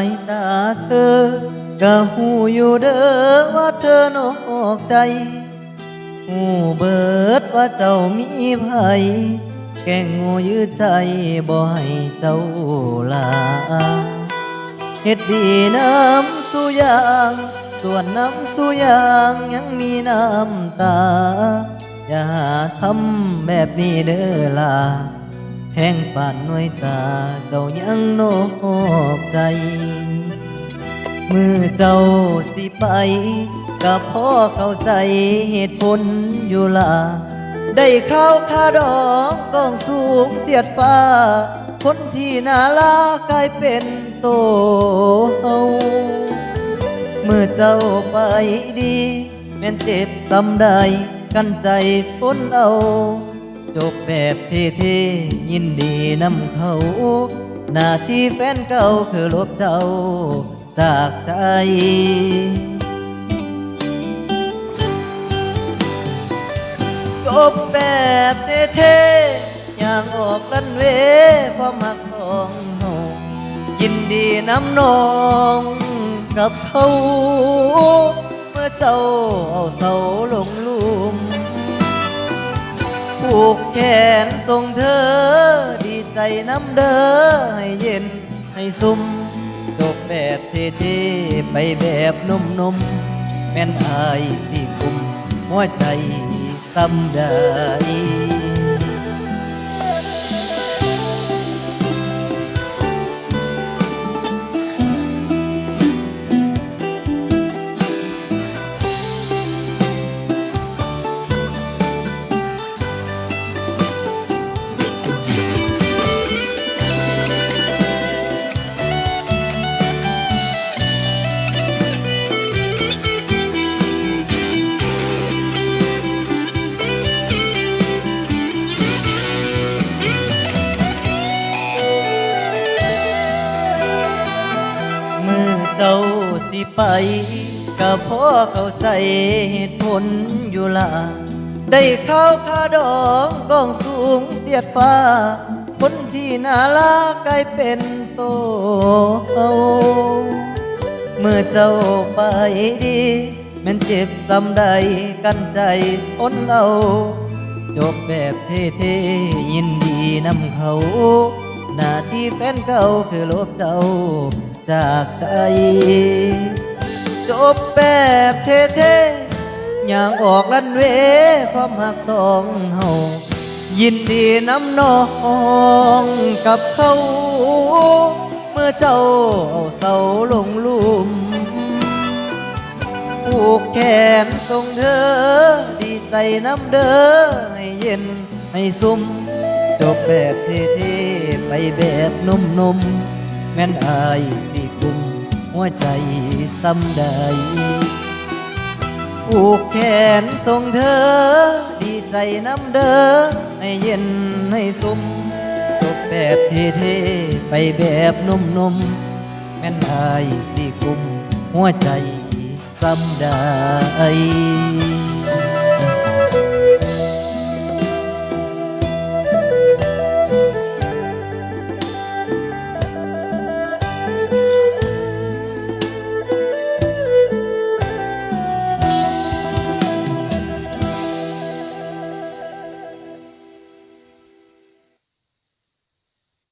ายตาเธอก็หูอยู่เด้อว่าเธอนอกใจหูเบิดว่าเจ้ามีภัยแก่งงูยื้อใจบ่ให้เจ้าลาเฮ็ดดีน้ำสุยางส่วนน้ำสุยางยังมีน้ำตา อย่าทำแบบนี้เด้อลา แห้งป่านหน่วยตาเจ้ายังนอกใจ มือเจ้าสิไปก็พ่อเข้าใจเหตุผลอยู่ละได้เข้าวคาดองกองสูงเสียดฟ้า คนที่น่าลากลายเป็นโตเฮาเมื่อเจ้าไปดี แม่นเจ็บซ้ำใดกันใจพ้นเอา จบแบบเท่ๆยินดีนำเขา หน้าที่แฟนเก่าคือลบเจ้าจากใจจบแบบเท่ๆอย่างออกลันเวเพราะมักของเฮายินดีน้ำนองกับเขา เมื่อเจ้าเอาเสาลง ผูกแขนส่งเธอ ดีใจน้ำเด้อให้เย็นให้ซุ่มจบแบบเท่ๆไปแบบนุ่มๆแม่นอายที่คุมหัวใจซ้ำได้ สิไปก็พอเข้าใจเหตุผลอยู่ละได้เข้าวคาดองกองสูงเสียดฟ้า คนที่น่าลากกลายเป็นโตเอาเมื่อเจ้าไปดีแม่นเจ็บซ้ำใดกันใจอดเอา จบแบบเท่ๆยินดีนำเขา หน้าที่แฟนเก่าคือลบเจ้า จากใจ จบแบบเท่ๆอย่างออกลันเวความหักสองเฮายินดีน้ำน้องกับเขา เมื่อเจ้าเอาเสาลงลุมผูกแขนส่งเธอ ดีใจน้ำเด้อให้เย็นให้ซุ่มจบแบบเท่ๆไปแบบนุ่มๆ แม่นอายที่กุมหัวใจซ้ำใดผูกแขนส่งเธอ ดีใจน้ำเด้อให้เย็นให้ซุ่มจบแบบเท่ๆไปแบบนุ่มๆแม่นอายสิกุมหัวใจซ้ำได